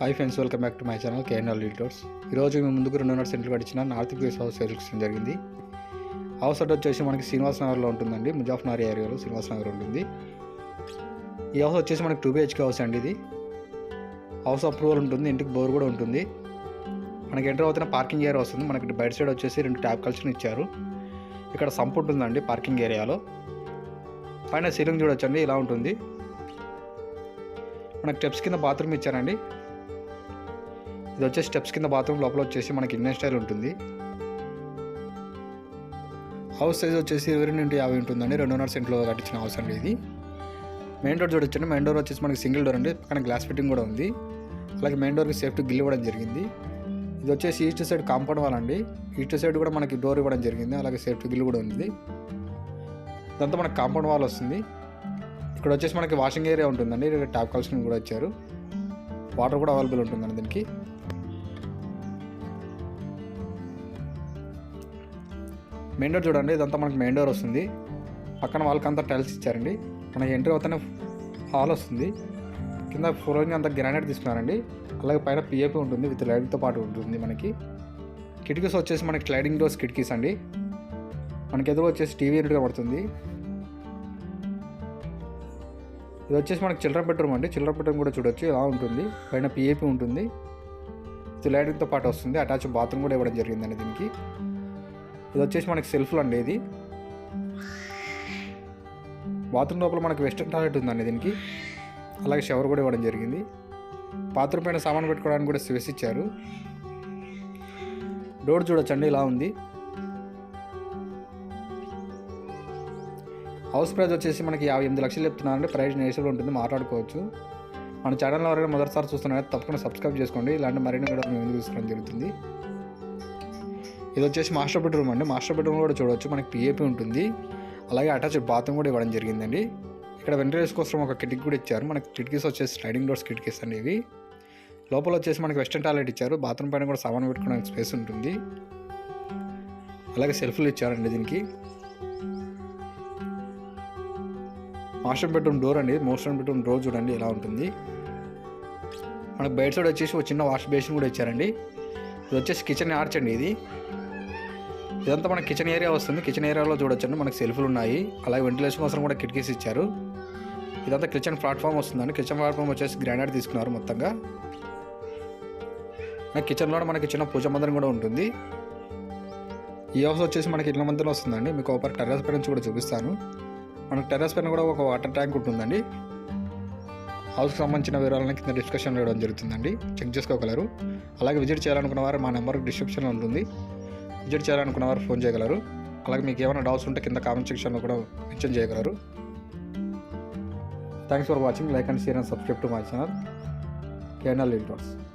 Hi friends welcome back to my channel KNR litres ఈరోజు మేము ముందుకు రెండున్నర సెంట్లు గడిచిన నార్త్ ప్లేస్ హౌస్ సెలెక్షన్ జరిగింది. హౌస్ అడ్రస్ వచ్చేసి మనకి శ్రీనివాస్ నగర్లో ఉంటుందండి ముజాఫ్ నగర్ ఏరియాలో శ్రీనివాస్ నగర్ ఉంటుంది. ఈ హౌస్ వచ్చేసి మనకి టూ బిహెచ్కే హౌస్ అండి ఇది. హౌస్ అప్రూవల్ ఉంటుంది ఇంటికి బోర్ కూడా ఉంటుంది. మనకి ఎంటర్ అవుతున్న పార్కింగ్ ఏరియా వస్తుంది. మనకి బయట సైడ్ వచ్చేసి రెండు ట్యాప్ కల్చర్ ఇచ్చారు. ఇక్కడ సంప్ ఉంటుందండి పార్కింగ్ ఏరియాలో పైన సీలింగ్ చూడొచ్చండి ఇలా ఉంటుంది. మనకి స్టెప్స్ కింద బాత్రూమ్ ఇచ్చారండి. ఇది వచ్చేసి స్టెప్స్ కింద బాత్రూమ్ లోపల వచ్చేసి మనకి ఇండియన్ స్టైల్ ఉంటుంది. హౌస్ సైజ్ వచ్చేసి ఇరవై రెండు ఇంటూ యాభై ఉంటుందండి. రెండున్నర సెంట్లో కట్టించిన హౌస్ అండి ఇది. మెయిన్ డోర్ చూడొచ్చండి. మెయిన్ డోర్ వచ్చేసి మనకి సింగిల్ డోర్ అండి. పక్కన గ్లాస్ ఫిట్టింగ్ కూడా ఉంది. అలాగే మెయిన్ డోర్కి సేఫ్టీ గిల్ ఇవ్వడం జరిగింది. ఇది వచ్చేసి ఈస్ట్ సైడ్ కాంపౌండ్ వాల్ అండి. ఈస్ట్ సైడ్ కూడా మనకి డోర్ ఇవ్వడం జరిగింది. అలాగే సేఫ్టీ గిల్ కూడా ఉంది. దాంతో మనకి కాంపౌండ్ వాల్ వస్తుంది. ఇక్కడ వచ్చేసి మనకి వాషింగ్ ఏరియా ఉంటుందండి. ఇక్కడ ట్యాప్ కల్షన్ కూడా వచ్చారు వాటర్ కూడా అవైలబుల్ ఉంటుందండి దీనికి. మెయిన్ డోర్ చూడండి ఇదంతా మనకి మెయిన్ డోర్ వస్తుంది. పక్కన వాళ్ళకి అంతా టైల్స్ ఇచ్చారండి. మనకి ఎంట్రీ అవుతానే హాల్ వస్తుంది. కింద ఫ్లోరింగ్ అంతా గ్రానైట్ తీసుకున్నారండి. అలాగే పైన పిఏపి ఉంటుంది విత్ లైట్తో పాటు ఉంటుంది మనకి. కిటికీస్ వచ్చేసి మనకి స్లైడింగ్ డోర్స్ కిటికీస్ అండి. మనకి ఎదురు వచ్చేసి టీవీ యూనిట్ పడుతుంది ఇది వచ్చేసి మనకి చిల్లర బెడ్రూమ్ అండి. చిల్లర బెడ్రూమ్ కూడా చూడొచ్చు. ఇలా ఉంటుంది. పైన పిఏపి ఉంటుంది. ఇది లైటింగ్తో పాటు వస్తుంది. అటాచ్ బాత్రూమ్ కూడా ఇవ్వడం జరిగిందండి దీనికి. ఇది వచ్చేసి మనకి సెల్ఫ్లు అండి ఇది. బాత్రూమ్ లోపల మనకి వెస్టర్న్ టాయిలెట్ ఉందండి దీనికి. అలాగే షవర్ కూడా ఇవ్వడం జరిగింది. బాత్రూమ్ పైన సామాన్ పెట్టుకోవడానికి కూడా స్పేస్ ఇచ్చారు. డోర్ చూడొచ్చండి ఇలా ఉంది. హౌస్ ప్రైస్ వచ్చేసి మనకి యాభై ఎనిమిది లక్షలు చెప్తున్నారంటే ప్రైస్ నేషనల్ ఉంటుంది మాట్లాడుకోవచ్చు. మన ఛానల్ ఎవరైనా మొదటిసారి చూస్తున్నారంటే తప్పకుండా సబ్స్క్రైబ్ చేసుకోండి. ఇలాంటి మరిన్ని కూడా మేము తీసుకోవడం జరుగుతుంది? ఇది వచ్చేసి మాస్టర్ బెడ్రూమ్ అండి. మాస్టర్ బెడ్రూమ్ కూడా చూడవచ్చు మనకి పిఏపి ఉంటుంది. అలాగే అటాచ్డ్ బాత్రూమ్ కూడా ఇవ్వడం జరిగిందండి. ఇక్కడ వెంటిలేషన్ కోసం ఒక కిటికీ కూడా ఇచ్చారు. మనకి కిటికీస్ వచ్చేసి స్లైడింగ్ డోర్స్ కిటికీస్ అండి ఇవి. లోపల వచ్చేసి మనకి వెస్టర్న్ టాయిలెట్ ఇచ్చారు. బాత్రూమ్ పైన కూడా సామాన్ పెట్టుకోవడానికి స్పేస్ ఉంటుంది. అలాగే సెల్ఫ్లు ఇచ్చారండి దీనికి. మాస్టర్ బెడ్రూమ్ డోర్ అండి. మోస్టర్ బెడ్రూమ్ డోర్ చూడండి ఎలా ఉంటుంది. మనకు బయట సైడ్ వచ్చేసి ఒక చిన్న వాష్ బేసిన్ కూడా ఇచ్చారండి. ఇది వచ్చేసి కిచెన్ ఆర్చ్ అండి ఇది. ఇదంతా మనకి కిచెన్ ఏరియా వస్తుంది. కిచెన్ ఏరియాలో చూడొచ్చండి. మనకు సెల్ఫ్లు ఉన్నాయి. అలాగే వెంటిలేషన్ కోసం కూడా కిటికీస్ ఇచ్చారు. ఇదంతా కిచెన్ ప్లాట్ఫామ్ వస్తుందండి. కిచెన్ ప్లాట్ఫామ్ వచ్చేసి గ్రానైట్ తీసుకున్నారు మొత్తంగా. కిచెన్లో మనకి చిన్న పూజ మందిరం కూడా ఉంటుంది. ఈ హౌస్ వచ్చేసి మనకి ఇళ్ళ మందిరం వస్తుందండి. మీకు ఒక టెర్రస్ పై కూడా చూపిస్తాను. మనకు టెర్రస్ పైన కూడా ఒక వాటర్ ట్యాంక్ ఉంటుందండి. హౌస్కి సంబంధించిన వివరాలను కింద డిస్కషన్లో ఇవ్వడం జరుగుతుందండి. చెక్ చేసుకోగలరు. అలాగే విజిట్ చేయాలనుకున్న వారు మా నెంబర్ డిస్క్రిప్షన్లో ఉంటుంది. విజిట్ చేయాలనుకున్న వారు ఫోన్ చేయగలరు. అలాగే మీకు ఏమైనా డౌట్స్ ఉంటే కింద కామెంట్ సెక్షన్లో కూడా మెన్షన్ చేయగలరు. Thanks for watching like and share and subscribe to my channel KNL ఇంటర్స్